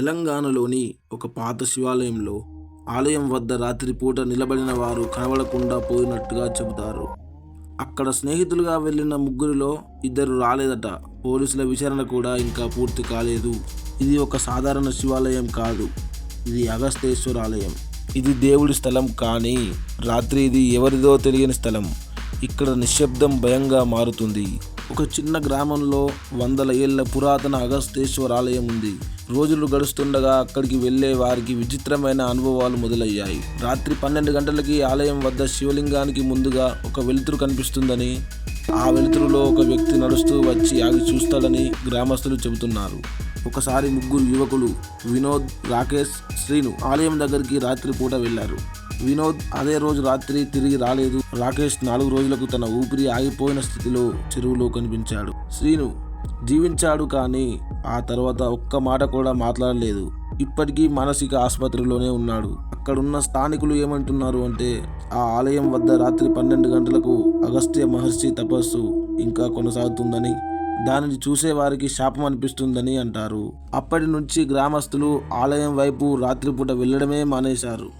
తెలంగాణలోని ఒక పాత శివాలయంలో ఆలయం వద్ద రాత్రిపూట నిలబడిన వారు కనబడకుండా పోయినట్టుగా చెబుతారు. అక్కడ స్నేహితులుగా వెళ్ళిన ముగ్గురిలో ఇద్దరు రాలేదట. పోలీసుల విచారణ కూడా ఇంకా పూర్తి కాలేదు. ఇది ఒక సాధారణ శివాలయం కాదు. ఇది అగస్తేశ్వర ఆలయం. ఇది దేవుడి స్థలం కానీ రాత్రి ఇది ఎవరిదో తెలియని స్థలం. ఇక్కడ నిశ్శబ్దం భయంగా మారుతుంది. ఒక చిన్న గ్రామంలో వందల ఏళ్ళ పురాతన అగస్తేశ్వర ఆలయం ఉంది. రోజులు గడుస్తుండగా అక్కడికి వెళ్ళే వారికి విచిత్రమైన అనుభవాలు మొదలయ్యాయి. రాత్రి పన్నెండు గంటలకి ఆలయం వద్ద శివలింగానికి ముందుగా ఒక వెలుతురు కనిపిస్తుందని ఆ వెలుతురులో ఒక వ్యక్తి నడుస్తూ వచ్చి ఆగి చూస్తాడని గ్రామస్తులు చెబుతున్నారు. ఒకసారి ముగ్గురు యువకులు వినోద్ రాకేష్ శ్రీను ఆలయం దగ్గరికి రాత్రి పూట వెళ్ళారు వినోద్ అదే రోజు రాత్రి తిరిగి రాలేదు. రాకేష్ నాలుగు రోజులకు తన ఊపిరి ఆగిపోయిన స్థితిలో చెరువులో కనిపించాడు. శ్రీను జీవించాడు కానీ ఆ తర్వాత ఒక్క మాట కూడా మాట్లాడలేదు. ఇప్పటికీ మానసిక ఆసుపత్రిలోనే ఉన్నాడు. అక్కడున్న స్థానికులు ఏమంటున్నారు అంటే ఆ ఆలయం వద్ద రాత్రి పన్నెండు గంటలకు అగస్త్య మహర్షి తపస్సు ఇంకా కొనసాగుతుందని దానిని చూసే వారికి శాపం అనిపిస్తుందని అంటారు. అప్పటి నుంచి గ్రామస్తులు ఆలయం వైపు రాత్రిపూట వెళ్ళడమే మానేశారు.